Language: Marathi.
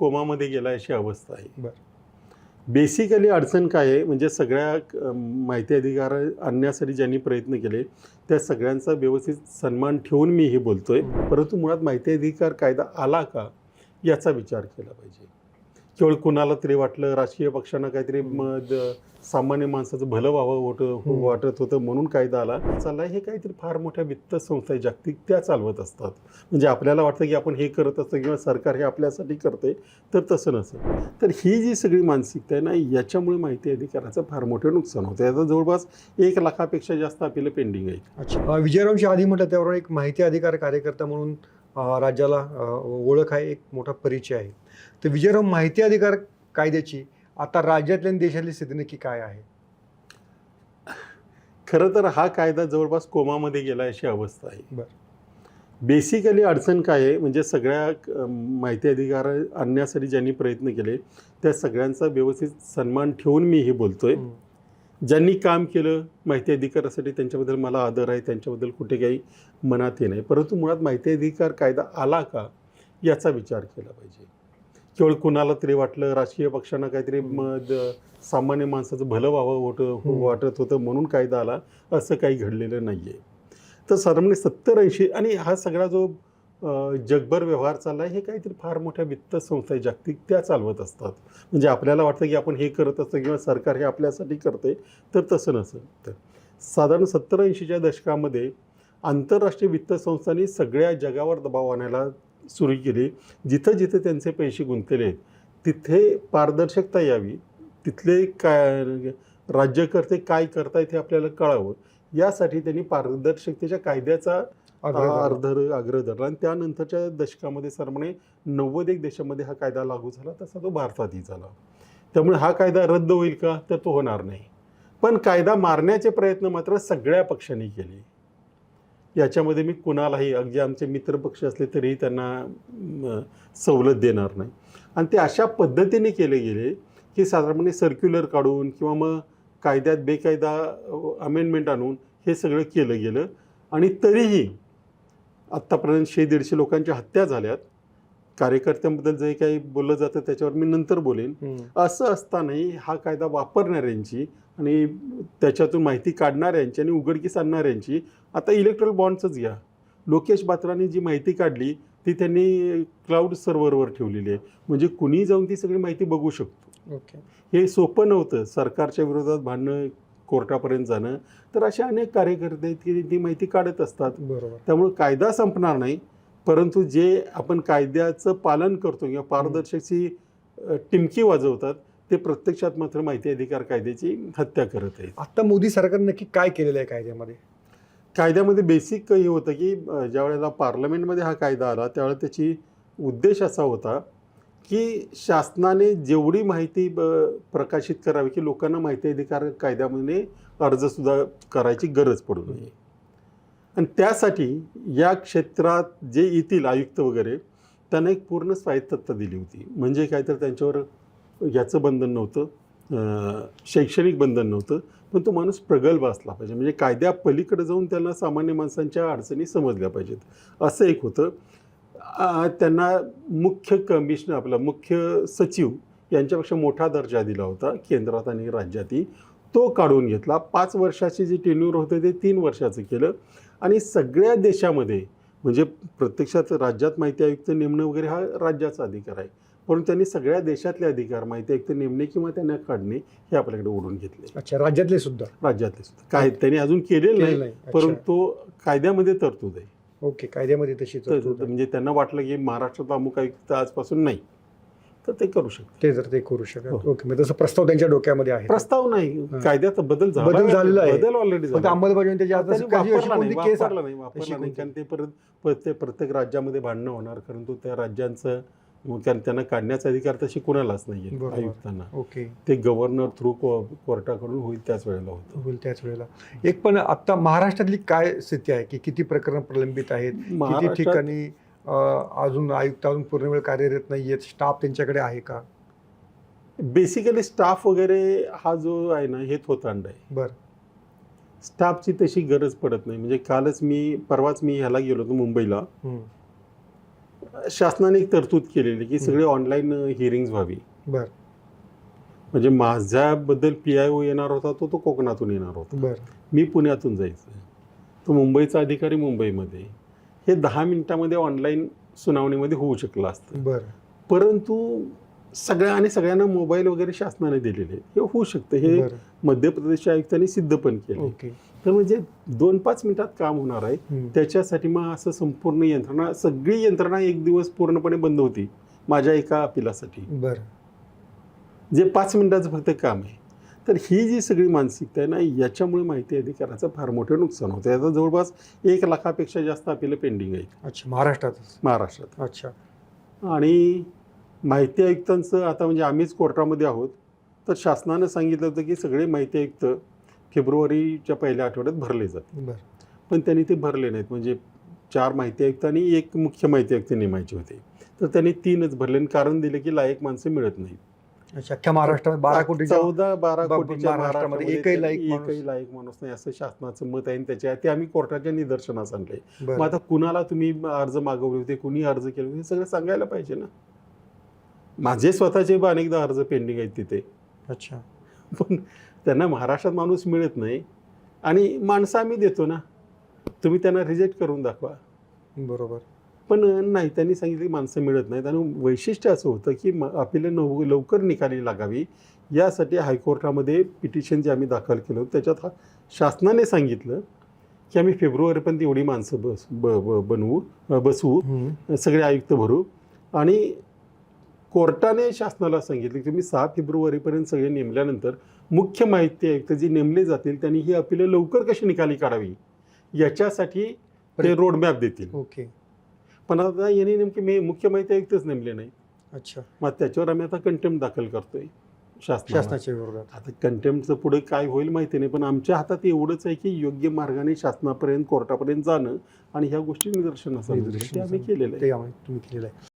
कोमामध्ये गेला अशी अवस्था आहे. बरं. बेसिकली अडचण काय आहे म्हणजे सगळ्या माहिती अधिकार आणण्यासाठी ज्यांनी प्रयत्न केले त्या सगळ्यांचा व्यवस्थित सन्मान ठेवून मी हे बोलतोय. परंतु मुळात माहिती अधिकार कायदा आला का याचा विचार केला पाहिजे. केवळ कुणाला तरी वाटलं राजकीय पक्षांना काहीतरी सामान्य माणसाचं भलं व्हावं होत. वाटत होतं म्हणून कायदा आला. चालला हे काहीतरी फार मोठ्या वित्त संस्था आहे जागतिक त्या चालवत असतात. म्हणजे आपल्याला वाटतं की आपण हे करत असतो किंवा सरकार हे आपल्यासाठी करते तर तसं नसतं तर ही जी सगळी मानसिकता आहे ना याच्यामुळे माहिती अधिकाराचं फार मोठं नुकसान होतं. याचा जवळपास एक लाखापेक्षा जास्त अपिलं पेंडिंग आहेत अच्छा. विजयरामशी आधी म्हटलं त्यावर एक माहिती अधिकार कार्यकर्ता म्हणून राज्याला ओळख आहे एक मोठा परिचय आहे तर विजयराम माहिती अधिकार कायद्याची आता राज्यातल्या आणि देशातली स्थिती नक्की काय आहे खरं तर हा कायदा जवळपास कोमामध्ये गेला अशी अवस्था आहे बरं. बेसिकली अडचण काय आहे म्हणजे सगळ्या माहिती अधिकार आणण्यासाठी ज्यांनी प्रयत्न केले त्या सगळ्यांचा व्यवस्थित सन्मान ठेवून मी हे बोलतोय. ज्यांनी काम केलं माहिती अधिकारासाठी त्यांच्याबद्दल मला आदर आहे त्यांच्याबद्दल कुठे काही मनात हे नाही. परंतु मुळात माहिती अधिकार कायदा आला का याचा विचार केला पाहिजे. केवळ कुणाला तरी वाटलं राजकीय पक्षांना काहीतरी म- द- सामान्य माणसाचं भलं व्हावं होतं. वाटत होतं म्हणून कायदा आला असं काही घडलेलं नाही आहे तर साधारण सत्तर ऐंशी आणि हा सगळा जो जगभर व्यवहार चालला आहे हे काहीतरी फार मोठ्या वित्त संस्था आहे जागतिक त्या चालवत असतात. म्हणजे आपल्याला वाटतं की आपण हे करत असतो किंवा सरकार हे आपल्यासाठी करते तर तसं नसतं तर साधारण सत्तर ऐंशीच्या दशकामध्ये आंतरराष्ट्रीय वित्त संस्थांनी सगळ्या जगावर दबाव आणायला सुरू केली. जिथं जिथे त्यांचे पैसे गुंतलेले आहेत तिथे पारदर्शकता यावी तिथले काय राज्यकर्ते काय करतायत हे आपल्याला कळावं यासाठी त्यांनी पारदर्शकतेच्या कायद्याचा आग्रह अर्ध आग्रह धरला आणि त्यानंतरच्या दशकामध्ये सरमणे नव्वद एक देशामध्ये हा कायदा लागू झाला तसा तो भारतातही झाला. त्यामुळे हा कायदा रद्द होईल का? तर तो होणार नाही. पण कायदा मारण्याचे प्रयत्न मात्र सगळ्या पक्षांनी केले. याच्यामध्ये मी कुणालाही अगदी आमचे मित्रपक्ष असले तरीही त्यांना सवलत देणार नाही. आणि ते अशा पद्धतीने केले गेले की साधारणपणे सर्क्युलर काढून किंवा मग कायद्यात बेकायदा अमेंडमेंट आणून हे सगळं केलं गेलं. आणि तरीही आत्तापर्यंत शे दीडशे लोकांच्या हत्या झाल्यात. कार्यकर्त्यांबद्दल जे काही बोललं जातं त्याच्यावर मी नंतर बोलेन. असं असतानाही हा कायदा वापरणाऱ्यांची आणि त्याच्यातून माहिती काढणाऱ्यांची आणि उघडकीस आणणाऱ्यांची आता इलेक्ट्रॉल बॉन्डचंच घ्या. लोकेश बात्रांनी जी माहिती काढली ती त्यांनी क्लाउड सर्व्हरवर ठेवलेली आहे. म्हणजे कुणी जाऊन ती सगळी माहिती बघू शकतो. ओके. हे सोपं नव्हतं. सरकारच्या विरोधात भांडणं कोर्टापर्यंत जाणं. तर असे अनेक कार्यकर्ते आहेत की ती माहिती काढत असतात. बरोबर. त्यामुळे कायदा संपणार नाही. परंतु जे आपण कायद्याचं पालन करतो किंवा पारदर्शकची टिमकी वाजवतात ते प्रत्यक्षात मात्र माहिती अधिकार कायद्याची हत्या करत आहेत. आता मोदी सरकारने नक्की काय केलेलं आहे कायद्यामध्ये? कायद्यामध्ये बेसिक हे होतं की ज्या वेळेला पार्लमेंटमध्ये हा कायदा आला त्यावेळेला त्याची उद्देश असा होता की शासनाने जेवढी माहिती ब- प्रकाशित करावी की लोकांना माहिती अधिकार कायद्यामध्ये अर्जसुद्धा करायची गरज पडू नये. आणि त्यासाठी या क्षेत्रात जे येतील आयुक्त वगैरे त्यांना एक पूर्ण स्वायत्तता दिली होती. म्हणजे काय तर त्यांच्यावर याचं बंधन नव्हतं शैक्षणिक बंधन नव्हतं पण तो माणूस प्रगल्भ असला पाहिजे. म्हणजे कायद्या पलीकडे जाऊन त्यांना सामान्य माणसांच्या अडचणी समजल्या पाहिजेत. असं एक होतं. त्यांना मुख्य कमिशनर आपला मुख्य सचिव यांच्यापेक्षा मोठा दर्जा दिला होता केंद्रात आणि राज्यातही तो काढून घेतला. पाच वर्षाची जी टेन्यूर होतं ते तीन वर्षाचं केलं. आणि सगळ्या देशामध्ये म्हणजे प्रत्यक्षात राज्यात माहिती आयुक्त नेमणं वगैरे हा राज्याचा अधिकार आहे. परंतु त्यांनी सगळ्या देशातले अधिकार माहिती आयुक्त नेमणे किंवा त्यांना काढणे हे आपल्याकडे ओढून घेतले. अच्छा राज्यातले सुद्धा? राज्यातले सुद्धा. काय त्यांनी अजून केलेलं नाही. परंतु कायद्यामध्ये तरतूद आहे. ओके कायद्यामध्ये तशी तर तरतूद आहे. म्हणजे त्यांना वाटलं की महाराष्ट्रात अमुक आयुक्त आजपासून नाही. तर ते करू शकतात. ते जर ते करू शकत हो. ओके म्हणजे तसं प्रस्ताव त्यांच्या डोक्यामध्ये आहे. प्रस्ताव नाही. हां. कायद्यात बदल झाला बदल झालेला आहे. बदल ऑलरेडी फक्त अंमलबजावणी त्याची आता त्यांनी कधी अशी वापरला नाही. कोणती केस वापरला नाही. वापरला नाही कोणती? कारण ते परत प्रत्येक प्रत्येक राज्यामध्ये भांडणं होणार. कारण तो त्या राज्यांचं मग कारण त्यांना काढण्याचा अधिकार तशी कुणालाच नाही. आयुक्तांना. ओके. ते गव्हर्नर थ्रू कोर्टाकडून होईल त्याच वेळेला होतं. होईल त्याच वेळेला. एक पण आता महाराष्ट्रातली काय स्थिती आहे की किती प्रकरण प्रलंबित आहेत? किती ठिकाणी अजून आयुक्त अजून पूर्ण वेळ कार्यरत नाही आहेत स्टाफ त्यांच्याकडे आहे का? बेसिकली स्टाफ वगैरे हा जो आहे ना हे थोतांड आहे. बर. स्टाफची तशी गरज पडत नाही. म्हणजे कालच मी परवाच मी ह्याला गेलो होतो मुंबईला. शासनाने एक तरतूद केलेली की सगळे ऑनलाईन हिअरिंग्ज व्हावी. बर. म्हणजे माझ्याबद्दल पी आय ओ येणार होता तो तो कोकणातून येणार होता. बर. मी पुण्यातून जायचं. तो मुंबईचा अधिकारी मुंबईमध्ये. हे दहा मिनिटामध्ये ऑनलाईन सुनावणीमध्ये होऊ शकलं असतं. बर. परंतु सगळ्या आणि सगळ्यांना मोबाईल वगैरे शासनाने दिलेले. हे होऊ शकतं. हे मध्य प्रदेश आयुक्तांनी सिद्ध पण केलं ओके. तर म्हणजे दोन पाच मिनिटात काम होणार आहे. त्याच्यासाठी मग असं संपूर्ण यंत्रणा सगळी यंत्रणा एक दिवस पूर्णपणे बंद होती माझ्या एका अपिलासाठी. बर. जे पाच मिनिटाचं फक्त काम आहे. तर ही जी सगळी मानसिकता आहे ना याच्यामुळे माहिती अधिकाराचं फार मोठं नुकसान होतं. आता जवळपास एक लाखापेक्षा जास्त अपिलं पेंडिंग आहेत. अच्छा महाराष्ट्रातच? महाराष्ट्रात. अच्छा. आणि माहिती आयुक्तांचं आता म्हणजे आम्हीच कोर्टामध्ये आहोत तर शासनानं सांगितलं होतं की सगळे माहिती आयुक्त फेब्रुवारीच्या पहिल्या आठवड्यात भरले बर. पण त्यांनी ते भरले नाहीत. म्हणजे चार माहिती आयुक्त आणि एक मुख्य माहिती आयुक्त नेमायचे होते. तर त्यांनी तीनच भरले आणि कारण दिले की लायक माणसं मिळत नाहीत. अख्ख्या महाराष्ट्रामध्ये बारा कोटीच्या चौदा बारा कोटीच्या महाराष्ट्रामध्ये एकही लायक एकही माणूस- लायक माणूस नाही असं शासनाचं मत आहे. आणि त्याच्या ते आम्ही कोर्टाच्या निदर्शनास आणले. मग आता कुणाला तुम्ही अर्ज मागवले होते? कुणी अर्ज केले होते? हे सगळं सांगायला पाहिजे ना. माझे स्वतःचे अनेकदा अर्ज पेंडिंग आहेत तिथे. अच्छा. पण त्यांना महाराष्ट्रात माणूस मिळत नाही. आणि माणसं आम्ही देतो ना. तुम्ही त्यांना रिजेक्ट करून दाखवा. बरोबर. पण नाही त्यांनी सांगितलं की माणसं मिळत नाहीत. आणि वैशिष्ट्य असं होतं की म आपल्याला नव लवकर निकाली लागावी. यासाठी हायकोर्टामध्ये पिटिशन जे आम्ही दाखल केलं त्याच्यात हा शासनाने सांगितलं की आम्ही फेब्रुवारीपर्यंत एवढी माणसं बस ब ब बनवू बसवू. सगळे आयुक्त भरू. आणि कोर्टाने शासनाला सांगितलं की तुम्ही सहा फेब्रुवारीपर्यंत सगळे नेमल्यानंतर मुख्य माहिती आयुक्त जे नेमले जातील त्यांनी ही अपिलं लवकर कशी निकाली काढावी? याच्यासाठी ते रोडमॅप देतील. ओके. पण आता यांनी नेमके मे मुख्य माहिती आयुक्तच नेमले नाही. अच्छा. मग त्याच्यावर आम्ही आता कंटेम्प्ट दाखल करतोय. शासनाच्या विरोधात. आता कंटेम्प्टचं पुढे काय होईल माहिती नाही पण आमच्या हातात एवढंच आहे की योग्य मार्गाने शासनापर्यंत कोर्टापर्यंत जाणं आणि ह्या गोष्टी निदर्शनास आणणं. ते आम्ही केलेलं आहे. तुम्ही केलेलं आहे.